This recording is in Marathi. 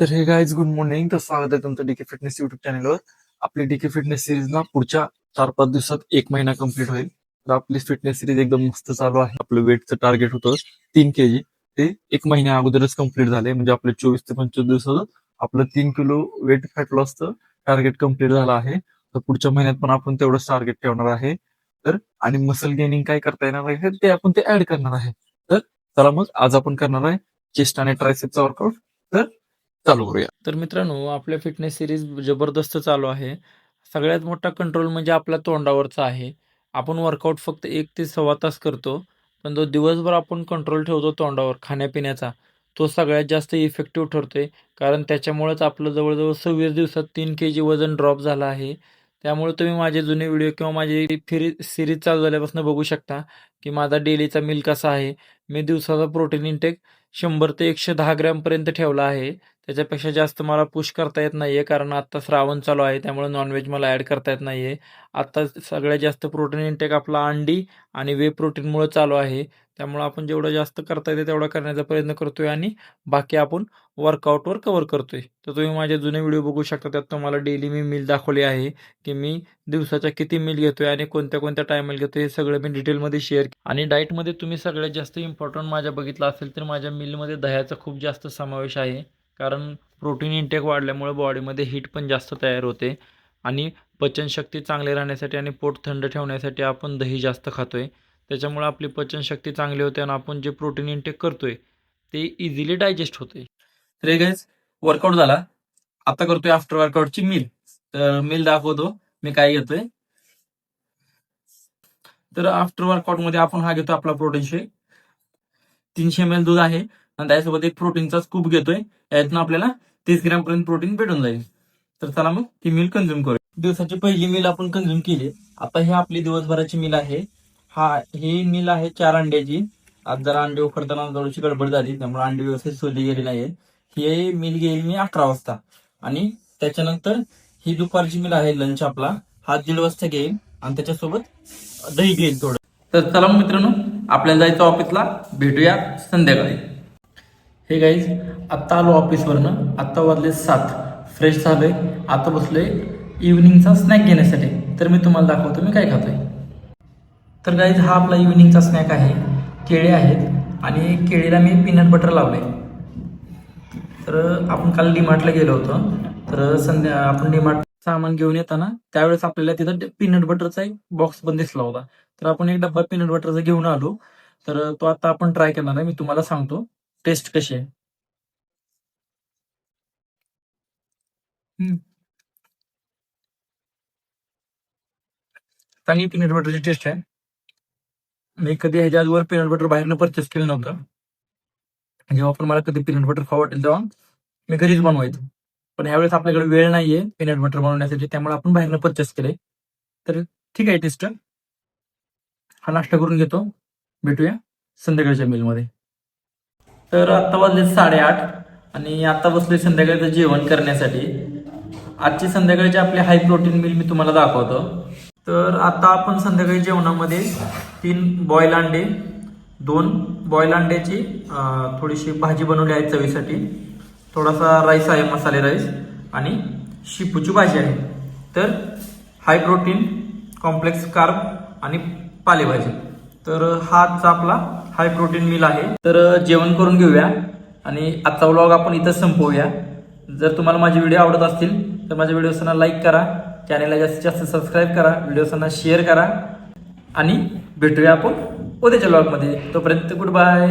तर हे गाईज गुड मॉर्निंग तर स्वागत आहे तुमचं डीके फिटनेस युट्यूब चॅनलवर आपली डीके फिटनेस सिरीज ना पुढच्या चार पाच दिवसात एक महिना कंप्लीट होईल. तर आपली फिटनेस सिरीज एकदम मस्त चालू आहे. आपलं वेटचं टार्गेट होतं तीन के जी ते एक महिन्या अगोदरच कंप्लीट झाले. म्हणजे आपले चोवीस ते पंचवीस दिवसात आपलं तीन किलो वेट फॅट लॉसचं टार्गेट कंप्लीट झालं आहे. तर पुढच्या महिन्यात पण आपण तेवढंच टार्गेट ठेवणार आहे. तर आणि मसल गेनिंग काय करता येणार आहे ते आपण ते ऍड करणार आहे. तर चला मग आज आपण करणार आहे चेस्ट आणि ट्रायसेपचा वर्कआउट तर चालू करूया. तर मित्रांनो आपल्या फिटनेस सिरीज जबरदस्त चालू आहे. सगळ्यात मोठा कंट्रोल म्हणजे आपल्या तोंडावरचा आहे. आपण वर्कआउट फक्त एक ते सव्वा तास करतो पण जो दिवसभर आपण कंट्रोल ठेवतो तोंडावर खाण्यापिण्याचा तो सगळ्यात जास्त इफेक्टिव्ह ठरतोय. कारण त्याच्यामुळेच आपलं जवळजवळ सव्वीस दिवसात तीन के जी वजन ड्रॉप झालं आहे. त्यामुळे तुम्ही माझे जुने व्हिडिओ किंवा माझी फिरी सिरीज चालू झाल्यापासून बघू शकता की माझा डेलीचा मिल कसा आहे. मी दिवसाचा प्रोटीन इंटेक शंभर ते एकशे दहा ग्रॅमपर्यंत ठेवला आहे. त्याच्यापेक्षा जास्त मला पुश करता येत नाहीये कारण आता श्रावण चालू आहे त्यामुळे नॉनव्हेज मला ऍड करता येत नाहीये. आता सगळ्यात जास्त प्रोटीन इंटेक आपला अंडी आणि वे प्रोटीनमुळे चालू आहे. त्यामुळे आपण जेवढं जास्त करता येते तेवढा करण्याचा प्रयत्न करतोय आणि बाकी आपण वर्कआउटवर कव्हर करतोय. तर तुम्ही माझे जुने व्हिडिओ बघू शकता त्यात तुम्हाला डेली मी मिल दाखवली आहे की मी दिवसाच्या किती मिल घेतोय आणि कोणत्या कोणत्या टायमाला घेतोय हे सगळं मी डिटेलमध्ये शेअर आणि डाएटमध्ये तुम्ही सगळ्यात जास्त इम्पॉर्टंट माझ्या बघितलं असेल तर माझ्या मिलमध्ये दह्याचा खूप जास्त समावेश आहे. कारण प्रोटीन इंटेक वाढल्यामुळे बॉडीमध्ये हीट पण जास्त तयार होते. आणि पचनशक्ती चांगली राहण्यासाठी आणि पोट थंड ठेवण्यासाठी आपण दही जास्त खातोय. त्याच्यामुळे आपली पचनशक्ती चांगली होते आणि आपण जे प्रोटीन इंटेक करतोय ते इझिली डायजेस्ट होते. तर गाईज वर्कआउट झाला. आता करतोय आफ्टर वर्कआउटची मिल तर मिल दाखवतो. मी काय घेतोय? तर आफ्टर वर्कआउटमध्ये आपण हा घेतो आपला प्रोटीन शेक तीनशे एम एल दूध आहे. आणि त्यासोबत एक प्रोटीनचा स्कूप घेतोय. यातनं आपल्याला तीस ग्रॅम पर्यंत प्रोटीन भेटून जाईल. तर चला मग ही मिल कन्झ्युम करू दिवसाची पहिली मिल आपण कन्झ्युम केली. आता ही आपली दिवसभराची मिल आहे. हा ही मिल आहे चार अंड्याची. आज जरा अंडे उकडताना थोडीशी गडबड झाली त्यामुळे अंडे व्यवस्थित सोडली गेली नाही ही मिल घेईल मी अकरा वाजता. आणि त्याच्यानंतर ही दुपारची मिल आहे लंच आपला. हा दीड वाजता घेईल आणि त्याच्यासोबत दही घेईल थोडं. तर चला मग मित्रांनो आपल्याला जायचं ऑफिसला भेटूया संध्याकाळी. हे गाईज आत्ता आलो ऑफिसवरनं आत्ता वाजले सात. फ्रेश झालोय. आता बसलोय इव्हिनिंगचा स्नॅक घेण्यासाठी. तर मी तुम्हाला दाखवतो मी काय खातोय. तर गाईज हा आपला इव्हिनिंगचा स्नॅक आहे. केळे आहेत. आणि केळीला मी पीनट बटर लावले तर आपण काल डीमार्टला गेलो होतो. तर संध्या आपण डीमार्ट सामान घेऊन येताना त्यावेळेस आपल्याला तिथं पीनट बटरचा एक बॉक्स पण दिसला होता. तर आपण एक डब्बा पीनट बटरचा घेऊन आलो. तर तो आता आपण ट्राय करणार आहे. मी तुम्हाला सांगतो. टेस्ट कशी आहे? चांगली पीनट बटरची टेस्ट आहे. मी कधी ह्याच्या आजवर पीनट बटर बाहेरनं परचेस केलं नव्हतं. जेव्हा पण मला कधी पीनट बटर खावं वाटेल तेव्हा मी घरीच बनवायचो. पण ह्यावेळेस आपल्याकडे वेळ नाहीये पीनट बटर बनवण्यासाठी त्यामुळे आपण बाहेरनं परचेस केले तर ठीक आहे टेस्ट हा नाश्ता करून घेतो. भेटूया संध्याकाळच्या मेलमध्ये तर आत्ता वाजले साडेआठ आणि आता बसले संध्याकाळचं जेवण करण्यासाठी. आजची संध्याकाळची आपली हाय प्रोटीन मिल मी तुम्हाला दाखवतो. तर आता आपण संध्याकाळी जेवणामध्ये तीन बॉईल अंडे दोन बॉईल अंड्याची थोडीशी भाजी बनवली आहे चवीसाठी. थोडासा राईस आहे मसाले राईस आणि शिपूची भाजी आहे. तर हाय प्रोटीन कॉम्प्लेक्स कार्ब आणि पालेभाजी. तर हाच आपला हाय प्रोटीन मिल आहे. तर जेवण करून घेऊया आणि आजचा व्लॉग आपण इथं संपवूया. जर तुम्हाला माझे व्हिडिओ आवडत असतील तर माझ्या व्हिडिओसना लाईक करा. चॅनेलला जास्तीत जास्त सबस्क्राईब करा. व्हिडिओसना शेअर करा. आणि भेटूया आपण उद्याच्या व्लॉगमध्ये तोपर्यंत गुड बाय